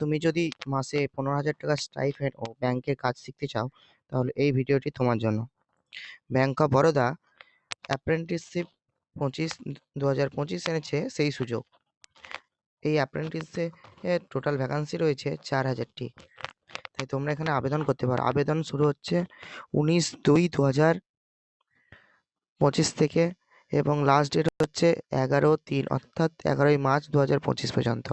তুমি যদি মাসে পনেরো হাজার টাকা স্টাইপেন্ড ও ব্যাংকের কাজ শিখতে চাও, তাহলে এই ভিডিওটি তোমার জন্য। ব্যাংক অফ বরোদা অ্যাপ্রেন্টিসশিপ পঁচিশ দু হাজার পঁচিশ এনেছে সেই সুযোগ। এই অ্যাপ্রেন্টিসে টোটাল ভ্যাকান্সি রয়েছে চার হাজারটি। তাই তোমরা এখানে আবেদন করতে পারো। আবেদন শুরু হচ্ছে উনিশ দুই দু হাজার পঁচিশ থেকে এবং লাস্ট ডেট হচ্ছে এগারো তিন, অর্থাৎ এগারোই মার্চ দু হাজার পঁচিশ পর্যন্ত।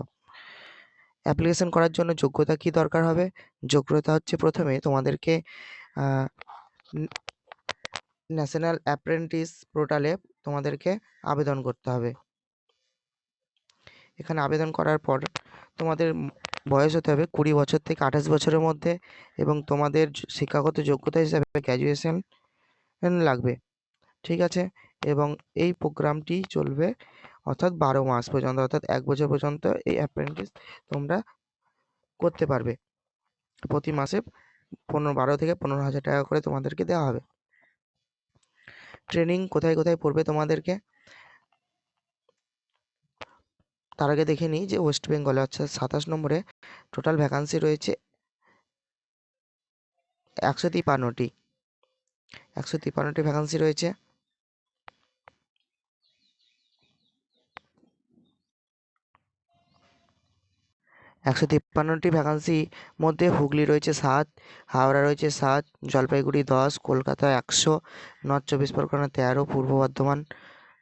অ্যাপ্লিকেশন করার জন্য যোগ্যতা কী দরকার হবে? যোগ্যতা হচ্ছে প্রথমে তোমাদেরকে ন্যাশনাল অ্যাপ্রেন্টিস পোর্টালে তোমাদেরকে আবেদন করতে হবে। এখানে আবেদন করার পর তোমাদের বয়স হতে হবে কুড়ি বছর থেকে আঠাশ বছরের মধ্যে এবং তোমাদের শিক্ষাগত যোগ্যতা হিসাবে গ্র্যাজুয়েশন লাগবে। ঠিক আছে? এবং এই প্রোগ্রামটি চলবে অর্থাৎ বারো মাস পর্যন্ত, অর্থাৎ এক বছর পর্যন্ত এই অ্যাপ্রেন্টিস তোমরা করতে পারবে। প্রতি মাসে পনেরো, বারো থেকে পনেরো হাজার টাকা করে তোমাদেরকে দেওয়া হবে। ট্রেনিং কোথায় কোথায় পড়বে তোমাদেরকে? তার আগে দেখে নিই যে ওয়েস্ট বেঙ্গলে অর্থাৎ সাতাশ নম্বরে টোটাল ভ্যাকান্সি রয়েছে একশো তিপান্নটি একশো তিপান্নটি ভ্যাকান্সি রয়েছে। একশো তিপ্পান্নটি ভ্যাকান্সি মধ্যে হুগলি রয়েছে সাত, হাওড়া রয়েছে সাত, জলপাইগুড়ি দশ, কলকাতা একশো নর্থ চব্বিশ পরগনা তেরো, পূর্ব বর্ধমান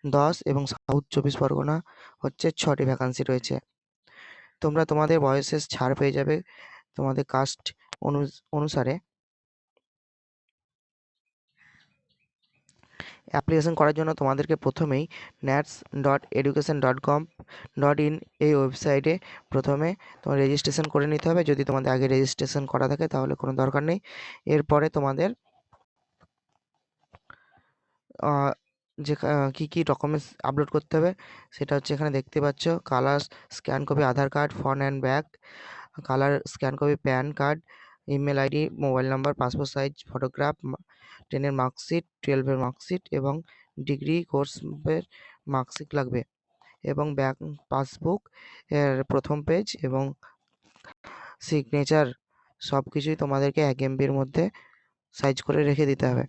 দশ এবং সাউথ চব্বিশ পরগনা হচ্ছে ছটি ভ্যাকান্সি রয়েছে। তোমরা তোমাদের বয়সের ছাড় পেয়ে যাবে তোমাদের কাস্ট অনুসারে। অ্যাপ্লিকেশন করার জন্য তোমাদেরকে প্রথমেই NATS dot education dot com dot in এই ওয়েবসাইটে প্রথমে তোমার রেজিস্ট্রেশন করে নিতে হবে। যদি তোমাদের আগে রেজিস্ট্রেশন করা থাকে তাহলে কোনো দরকার নেই। এরপরে তোমাদের যে কী কী ডকুমেন্টস আপলোড করতে হবে সেটা হচ্ছে এখানে দেখতে পাচ্ছ colour scan copy Aadhaar card front and back colour scan copy PAN card email ID, mobile number, passport size, photograph টেনের মার্কশিট, টুয়েলভের মার্কশিট এবং ডিগ্রি কোর্সের মার্কশিট লাগবে এবং ব্যাঙ্ক পাসবুক এর প্রথম পেজ এবং সিগনেচার সব কিছুই তোমাদেরকে এক এমবির মধ্যে সাইজ করে রেখে দিতে হবে।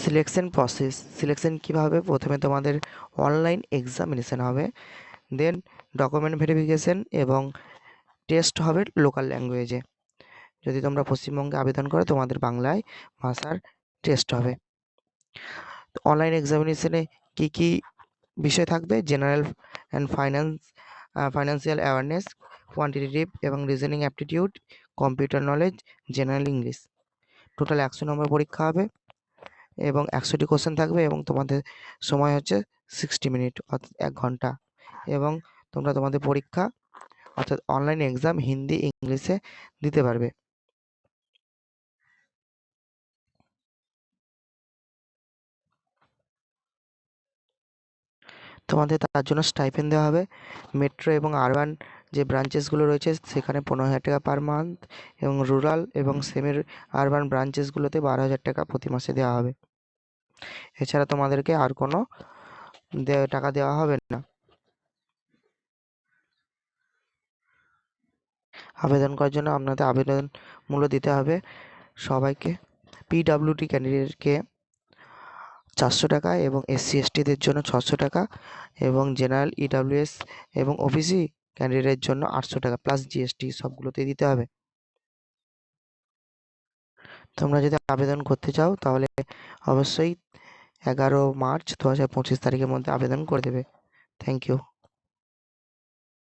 সিলেকশন প্রসেস, সিলেকশন কীভাবে প্রথমে তোমাদের অনলাইন এক্সামিনেশান হবে? দেন ডকুমেন্ট ভেরিফিকেশান এবং টেস্ট হবে লোকাল ল্যাঙ্গুয়েজে যদি তোমরা পশ্চিমবঙ্গে আবেদন করো, তোমাদের বাংলায় ভাষার টেস্ট হবে। অনলাইন এক্সামিনেশনে কী কী বিষয় থাকবে? General and finance financial awareness quantitative এবং reasoning aptitude computer knowledge general English total একশো নম্বর পরীক্ষা হবে এবং একশোটি কোশ্চেন থাকবে এবং তোমাদের সময় হচ্ছে সিক্সটি মিনিট অর্থাৎ এক ঘণ্টা। এবং তোমরা তোমাদের পরীক্ষা, অর্থাৎ অনলাইন এক্সাম হিন্দি, ইংলিশে দিতে পারবে। তোমাদের তার জন্য স্টাইপেন্ড দেওয়া হবে। মেট্রো এবং আরবান যে ব্রাঞ্চেসগুলো রয়েছে, সেখানে পনেরো হাজার টাকা পার মান্থ এবং রুরাল এবং সেমের আরবান ব্রাঞ্চেসগুলোতে বারো হাজার টাকা প্রতি মাসে দেওয়া হবে। এছাড়া তোমাদেরকে আর কোনো টাকা দেওয়া হবে না। আবেদন করার জন্য আপনাদের আবেদন মূল্য দিতে হবে। সবাইকে পিডাব্লিউডি ক্যান্ডিডেটকে চারশো টাকা এবং এসসি এসটিদের জন্য ছশো টাকা এবং জেনারেল ইডাব্লিউএস এবং ওবিসি ক্যান্ডিডেটের জন্য আটশো টাকা প্লাস জিএসটি সবগুলোতেই দিতে হবে। তোমরা যদি আবেদন করতে চাও তাহলে অবশ্যই এগারো মার্চ দু হাজার পঁচিশ তারিখের মধ্যে আবেদন করে দেবে। Thank you